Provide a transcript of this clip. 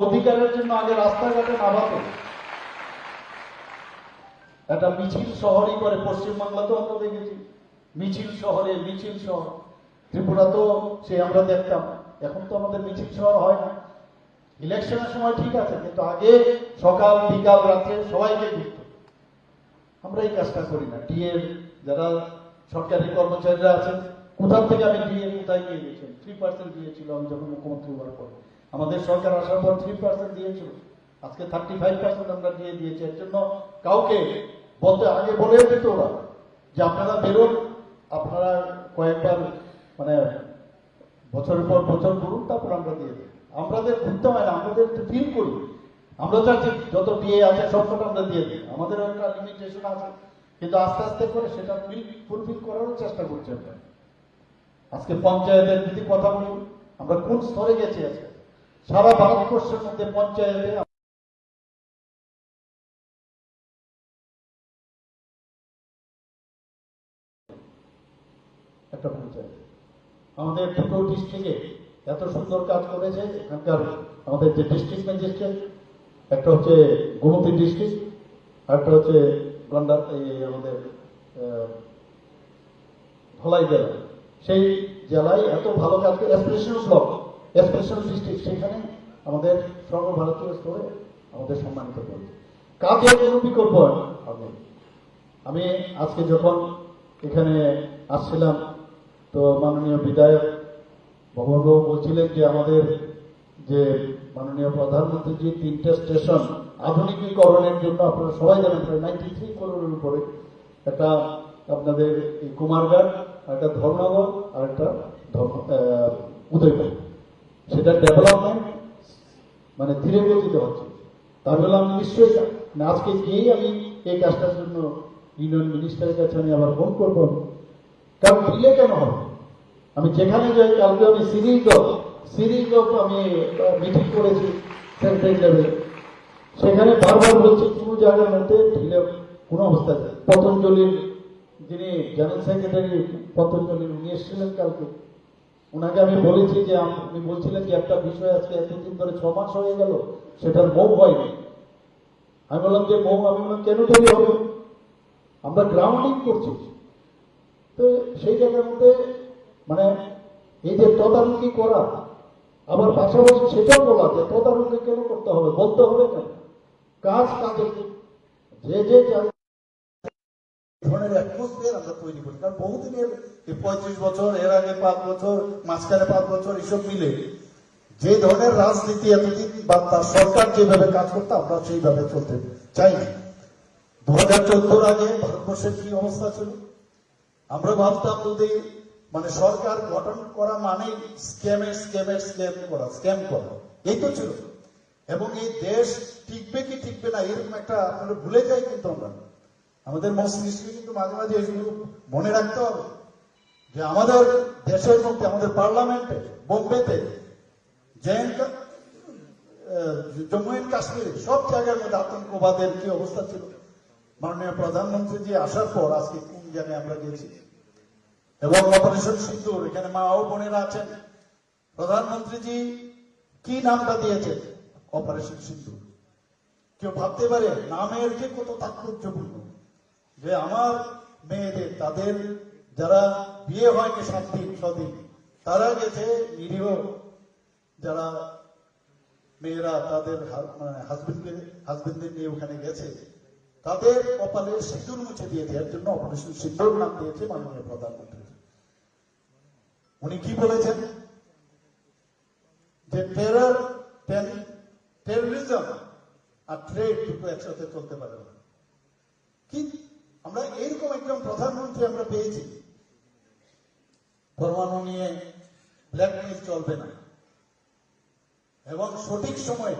অধিকারের জন্য আগে রাস্তাঘাটে নামাতো। একটা মিছিল শহরই করে পশ্চিমবাংলাতেও আমরা দেখেছি। মিছিল শহরে, মিছিল শহর। ত্রিপুরাতেও সে আমরা দেখতাম। এখন তো আমাদের মিছিল শহর হয় না। ইলেকশনের সময় ঠিক আছে, কিন্তু আগে সকাল, বিকাল, রাত্রে সবাইকে ঘুরত আমরা এই কাজটা করি না। ডিএ যারা সরকারি কর্মচারীরা আছেন কোথা থেকে আমি ডিএ কোথায় নিয়ে গেছেন থ্রি পার্সেন্ট দিয়েছিল আমি যখন মুখ্যমন্ত্রী হওয়ার পর। আমাদের সরকার আসার পর থ্রি পার্সেন্ট দিয়েছিল। আজকে থার্টি ফাইভ পার্সেন্ট আমরা দিয়ে দিয়েছি। এর জন্য কাউকে বলতে আগে বলে দিত ওরা যে আপনারা বেরোন, আপনারা কয়েকবার মানে বছরের পর বছর করুন তারপর আমরা দিয়ে দিই আমাদের ঘুরতে হয় না, আমাদের তো ফিল করি। আমরা চাচ্ছি যত দিয়ে আছে সবকটা আমরা দিয়ে দিই আমাদের একটা লিমিটেশন আছে। কিন্তু আস্তে আস্তে করে সেটা ফুলফিল করারও চেষ্টা করছি আমরা। আজকে পঞ্চায়েতের যদি কথা বলি, আমরা কোন স্তরে গেছি আজকে? সারা ভারতবর্ষের মধ্যে পঞ্চায়েতে একটা পঞ্চায়েত। আমাদের দুটো ডিস্ট্রিক্টে এত সুন্দর কাজ করেছে, এখানকার আমাদের যে ডিস্ট্রিক্ট ম্যাজিস্ট্রেট একটা হচ্ছে গোমতী ডিস্ট্রিক্ট আর একটা হচ্ছে গন্ডা এই আমাদের ধলাই জেলা। সেই জেলায় এত ভালো কাজ করে স্পেশাল ব্লক স্পেশাল ডিস্ট্রিক্ট সেখানে আমাদের সর্বভারতীয় স্তরে আমাদের সম্মানিত করেছে কাজের কোনো বিকল্প হবে। আমি আজকে যখন এখানে আসছিলাম তো মাননীয় বিধায়ক ভবনবাবু বলছিলেন যে আমাদের যে মাননীয় প্রধানমন্ত্রীজি তিনটে স্টেশন আধুনিকীকরণের জন্য আপনারা সবাই জানেন প্রায় নাইনটি থ্রি করোড়ের উপরে একটা আপনাদের এই কুমারঘাট আর একটা ধর্মনগর আর একটা উদয়পুর। সেটা ডেভেলপমেন্ট মানে ধীরে গতিতে হচ্ছে। তার জন্য আমি নিশ্চয়ই আজকে গিয়েই আমি এই কাজটার জন্য ইউনিয়ন মিনিস্টারের কাছে আমি আবার ফোন করব। কারণ দিলে কেন হবে? আমি যেখানে যাই, কালকে আমি সিরিজ সিরিজ আমি মিটিং করেছি সেন্ট্রাল লেভেলে সেখানে বারবার বলছি, কোনো জায়গার মধ্যে ঢিলে কোনো অবস্থায় পতঞ্জলির যিনি জেনারেল সেক্রেটারি পতঞ্জলির উনি এসেছিলেন কালকে। ওনাকে আমি বলেছি যে উনি বলছিলেন যে একটা বিষয় আজকে এতদিন ধরে ছ মাস হয়ে গেল, সেটার মৌ হয়নি আমি বললাম যে মৌ, আমি বললাম, কেন তৈরি হবে? আমরা গ্রাউন্ডিং করছি। তো সেই জায়গার মধ্যে মানে এই যে তদারকি করা, আবার পাশাপাশি সেটাও বলা যে তদারকি কেন করতে হবে? বলতে হবে কেন? কাজ কাজে যে যে ধরনের অ্যাটমসফিয়ার আমরা তৈরি করি। কারণ বহুদিনের এই পঁয়ত্রিশ বছর, এর আগে পাঁচ বছর, মাঝখানে পাঁচ বছর, এসব মিলে যে ধরনের রাজনীতি এতদিন বা তার সরকার যেভাবে কাজ করতো আমরা সেইভাবে চলতে চাই না দু হাজার চোদ্দোর আগে ভারতবর্ষের কি অবস্থা ছিল? আমরা ভাবতাম যদি মানে সরকার গঠন করা মানে স্ক্যামের স্ক্যামের স্ক্যাম করা স্ক্যাম করা। এই তো ছিল। এবং এই দেশ টিকবে কি টিকবে না, এরকম একটা আমরা ভুলে যাই কিন্তু আমরা। আমাদের মস্তিষ্কে কিন্তু মাঝে মাঝে এগুলো মনে রাখতে হবে। যে আমাদের দেশের মধ্যে, আমাদের পার্লামেন্টে, বোম্বেতে জম্মু এন্ড কাশ্মীরে সব জায়গার মধ্যে আতঙ্কবাদের কি অবস্থা ছিল? মাননীয় প্রধানমন্ত্রী জি আসার পর আজকে কোন জায়গায় আমরা গেছি? এবং অপারেশন সিন্দুর, এখানে মা ও বোনেরা আছেন। প্রধানমন্ত্রীজি কি নামটা দিয়েছেন? অপারেশন সিন্দুর। কেউ ভাবতে পারে, নামের যে কত তাৎপর্যপূর্ণ, যে আমার মেয়েদের, তাদের যারা বিয়ে হয়নি সাত দিন ছদিন তারা গেছে নিরীহ যারা মেয়েরা তাদের হাজবেন্ডকে হাজবেন্ডদের নিয়ে ওখানে গেছে, তাদের কপালে সিঁদুর মুছে দিয়েছে, এর জন্য অপারেশন সিঁদুর নাম দিয়েছে মাননীয় প্রধানমন্ত্রী। উনি কি বলেছেন? যে টেরর টেরোরিজম আর ট্রেড দুটো একসাথে চলতে পারে না। কি? আমরা এইরকম একজন প্রধানমন্ত্রী আমরা পেয়েছি। পরমাণু নিয়ে ব্ল্যাকমেল চলবে না। এবং সঠিক সময়ে